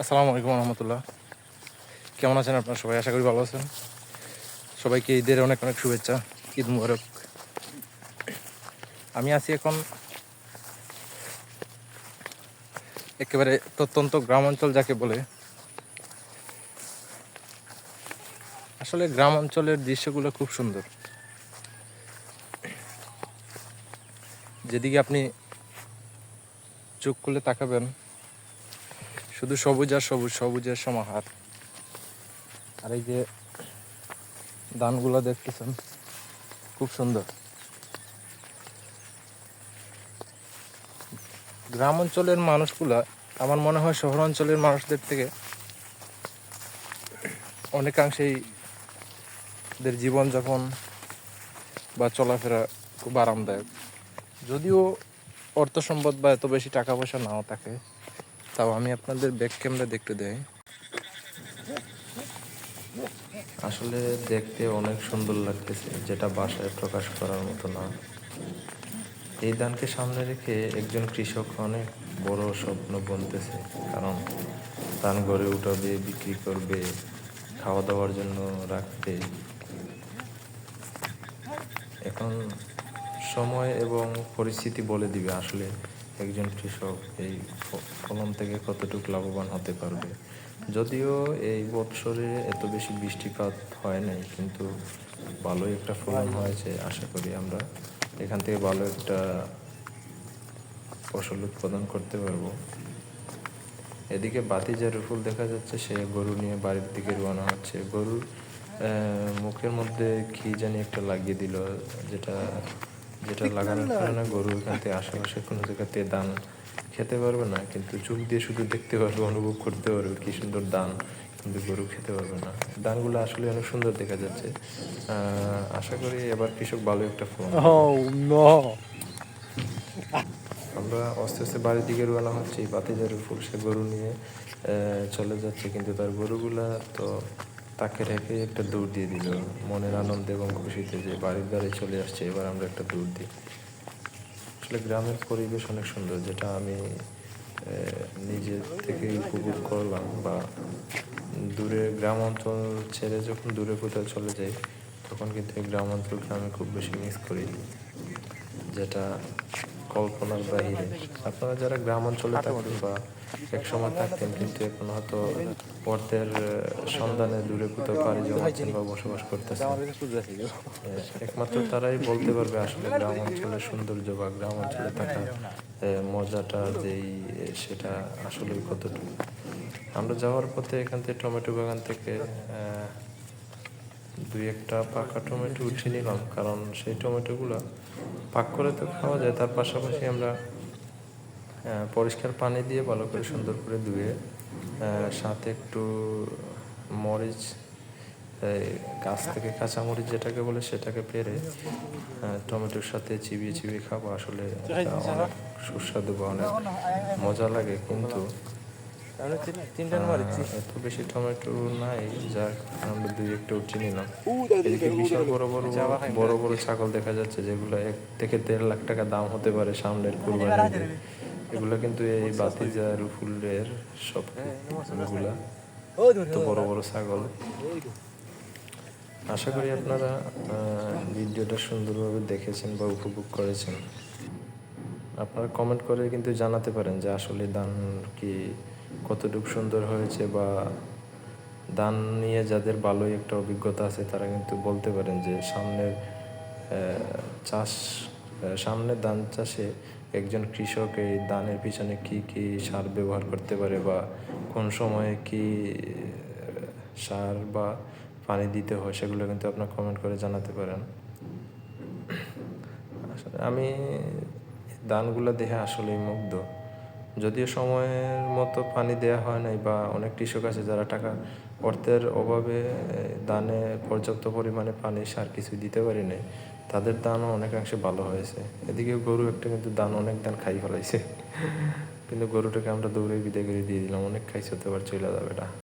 আসসালামু আলাইকুম রহমতুল্লাহ। কেমন আছেন আপনারা সবাই? আশা করি ভালো আছেন। সবাইকে ঈদের অনেক অনেক শুভেচ্ছা, ঈদ মুবারক। আমি আছি এখন একেবারে প্রত্যন্ত গ্রাম অঞ্চল যাকে বলে। আসলে গ্রাম অঞ্চলের দৃশ্যগুলো খুব সুন্দর। যেদিকে আপনি চোখ খুলে তাকাবেন, শুধু সবুজ আর সবুজ সবুজের সমাহার আর এই যে ধানগুলো দেখতেছেন, খুব সুন্দর। গ্রাম অঞ্চলের মানুষগুলা, আমার মনে হয় শহর অঞ্চলের মানুষদের থেকে অনেকাংশেই দের জীবনযাপন বা চলাফেরা খুব আরামদায়ক। যদিও অর্থ সম্পদ বা এত বেশি টাকা পয়সা নাও থাকে, তাও আমি আপনাদের ব্যাক ক্যামেরা দেখতে দেই। আসলে দেখতে অনেক সুন্দর লাগতেছে, যেটা বাসায় প্রকাশ করার মতো না। এই ধানকে সামনে রেখে একজন কৃষক অনেক বড় স্বপ্ন বলতেছে কারণ ধান গড়ে উঠাবে, বিক্রি করবে খাওয়া দাওয়ার জন্য রাখবে। এখন সময় এবং পরিস্থিতি বলে দিবে আসলে একজন কৃষক এই ফলন থেকে কতটুকু লাভবান হতে পারবে। যদিও এই বৎসরে এত বেশি বৃষ্টিপাত হয় নাই কিন্তু ভালোই একটা ফলন হয়েছে আশা করি আমরা। এখান থেকে ভালো একটা ফসল উৎপাদন করতে পারব। এদিকে বাতিজার ফুল দেখা যাচ্ছে সে গরু নিয়ে বাড়ির দিকে রওনা হচ্ছে। গরুর মুখের মধ্যে কি জানি একটা লাগিয়ে দিল যেটা যেটা লাগানোর কারণে গরু এখান থেকে আশেপাশে কোনো জায়গাতে দান খেতে পারবে না কিন্তু চোখ দিয়ে শুধু দেখতে পারবে অনুভব করতে পারবে কি সুন্দর দান কিন্তু গরু খেতে পারবে না। দানগুলো আসলে অনেক সুন্দর দেখা যাচ্ছে। আহ, আশা করি এবার কৃষক ভালো একটা no! আমরা আস্তে আস্তে বাড়ির দিকে রওনা হচ্ছি বাতিজারের ফুল সে গরু নিয়ে আহ, চলে যাচ্ছে কিন্তু তার গরুগুলা তো তাকে রেখে একটা দৌড় দিয়ে দিল। মনের আনন্দে এবং খুশিতে যে বাড়ির দ্বারে চলে আসছে, এবার আমরা একটা দৌড় দিই। আসলে গ্রামের পরিবেশ অনেক সুন্দর, যেটা আমি নিজে থেকে উপভোগ করলাম বা দূরে গ্রাম অঞ্চল ছেড়ে যখন দূরে কোথাও চলে যাই, তখন কিন্তু গ্রাম অঞ্চলকে আমি খুব বেশি মিস করি, যেটা কল্পনার বাহিরে। আপনারা যারা গ্রাম অঞ্চলে থাকেন বা এক সময় থাকতেন, কিন্তু এখন হয়তো অর্থের সন্ধানে দূরে কোথাও পাড়ি জমাচ্ছেন বা বসবাস করতেছেন। একমাত্র তারাই বলতে পারবে আসলে গ্রাম অঞ্চলের সৌন্দর্য বা গ্রাম অঞ্চলে থাকা মজাটা যেই সেটা আসলে কতটুকু। আমরা যাওয়ার পথে এখান থেকে টমেটো বাগান থেকে দুই একটা পাকা টমেটো উঠিয়ে নিলাম, কারণ সেই টমেটোগুলো পাক করে তো খাওয়া যায়, তার পাশাপাশি আমরা পরিষ্কার পানি দিয়ে ভালো করে সুন্দর করে ধুয়ে সাথে একটু মরিচ গাছ থেকে কাঁচা মরিচ যেটাকে বলে সেটাকে পেরে টমেটোর সাথে চিবিয়ে চিবিয়ে খাব। আসলে অনেক সুস্বাদু বা অনেক মজা লাগে, কিন্তু তিনটা আহ, এত বেশি টমেটো নাই কারণে আমরা দুই একটা উঠে নিলাম। এদিকে বিশাল বড় বড় বড় বড় ছাগল দেখা যাচ্ছে যেগুলো এক থেকে দেড় লাখ টাকা দাম হতে পারে সামনের কুরবানিতে এগুলো কিন্তু এই বাতিজার ফুলের সব এগুলা। তো বড় বড় ছাগল। আশা করি আপনারা ভিডিওটা সুন্দরভাবে দেখেছেন বা উপভোগ করেছেন। আপনারা কমেন্ট করে কিন্তু জানাতে পারেন যে আসলে দান কি কতটুকু সুন্দর হয়েছে বা দান নিয়ে যাদের ভালোই একটা অভিজ্ঞতা আছে তারা কিন্তু বলতে পারেন যে সামনের চাষ আহ, সামনের ধান চাষে একজন কৃষক এই ধানের পিছনে কি কি সার ব্যবহার করতে পারে বা কোন সময়ে কি সার বা পানি দিতে হয় সেগুলো কিন্তু আপনার কমেন্ট করে জানাতে পারেন। আসলে আমি ধানগুলো দেখে আসলেই মুগ্ধ। যদিও সময়ের মতো পানি দেওয়া হয় নাই বা অনেক কৃষক আছে যারা টাকা অর্থের অভাবে দানে পর্যাপ্ত পরিমাণে পানি সার কিছু দিতে পারি নাই, তাদের দানও অনেকাংশে ভালো হয়েছে। এদিকে গরু একটা কিন্তু দান অনেক দান খাই ফেলাইছে। কিন্তু গরুটাকে আমরা দৌড়ে বিদায় করে দিয়ে দিলাম, অনেক খাইছে তো আবার চলে যাবে এটা